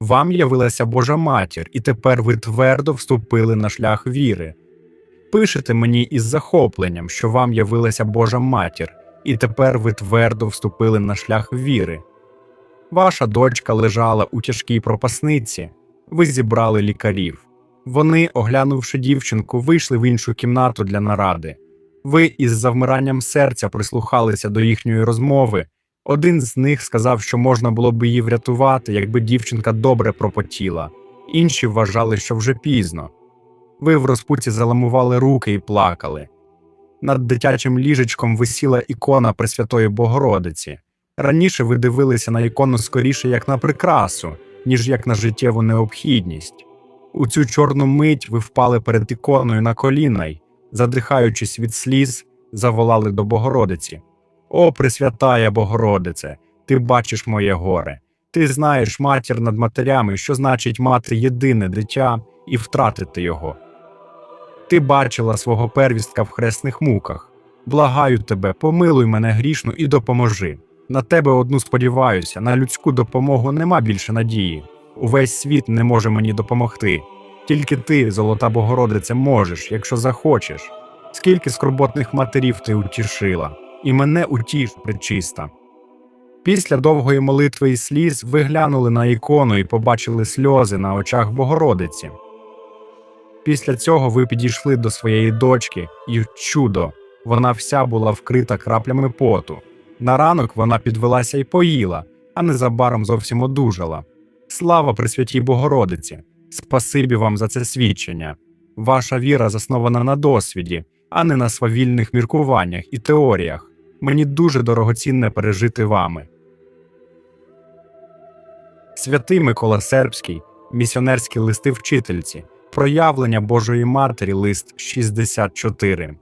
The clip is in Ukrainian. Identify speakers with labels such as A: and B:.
A: Вам явилася Божа матір, і тепер ви твердо вступили на шлях віри. Пишете мені із захопленням, що вам явилася Божа матір, і тепер ви твердо вступили на шлях віри. Ваша дочка лежала у тяжкій пропасниці. Ви зібрали лікарів. Вони, оглянувши дівчинку, вийшли в іншу кімнату для наради. Ви із завмиранням серця прислухалися до їхньої розмови. Один з них сказав, що можна було б її врятувати, якби дівчинка добре пропотіла. Інші вважали, що вже пізно. Ви в розпуці заламували руки і плакали. Над дитячим ліжечком висіла ікона Пресвятої Богородиці. Раніше ви дивилися на ікону скоріше як на прикрасу, ніж як на життєву необхідність. У цю чорну мить ви впали перед іконою на коліна й, задихаючись від сліз, заволали до Богородиці. О, Пресвятая Богородице, ти бачиш моє горе. Ти знаєш матір над матерями, що значить мати єдине дитя і втратити його. Ти бачила свого первістка в хресних муках. Благаю тебе, помилуй мене грішну і допоможи. На тебе одну сподіваюся, на людську допомогу нема більше надії. Увесь світ не може мені допомогти. Тільки ти, золота Богородице, можеш, якщо захочеш. Скільки скорботних матерів ти утішила, і мене утіш, пречиста. Після довгої молитви і сліз ви глянули на ікону і побачили сльози на очах Богородиці. Після цього ви підійшли до своєї дочки, і чудо, вона вся була вкрита краплями поту. На ранок вона підвелася і поїла, а незабаром зовсім одужала. Слава Пресвятій Богородиці! Спасибі вам за це свідчення. Ваша віра заснована на досвіді, а не на свавільних міркуваннях і теоріях. Мені дуже дорогоцінне пережити вами. Святий Микола Сербський, місіонерські листи вчительці, проявлення Божої Матері, лист 64.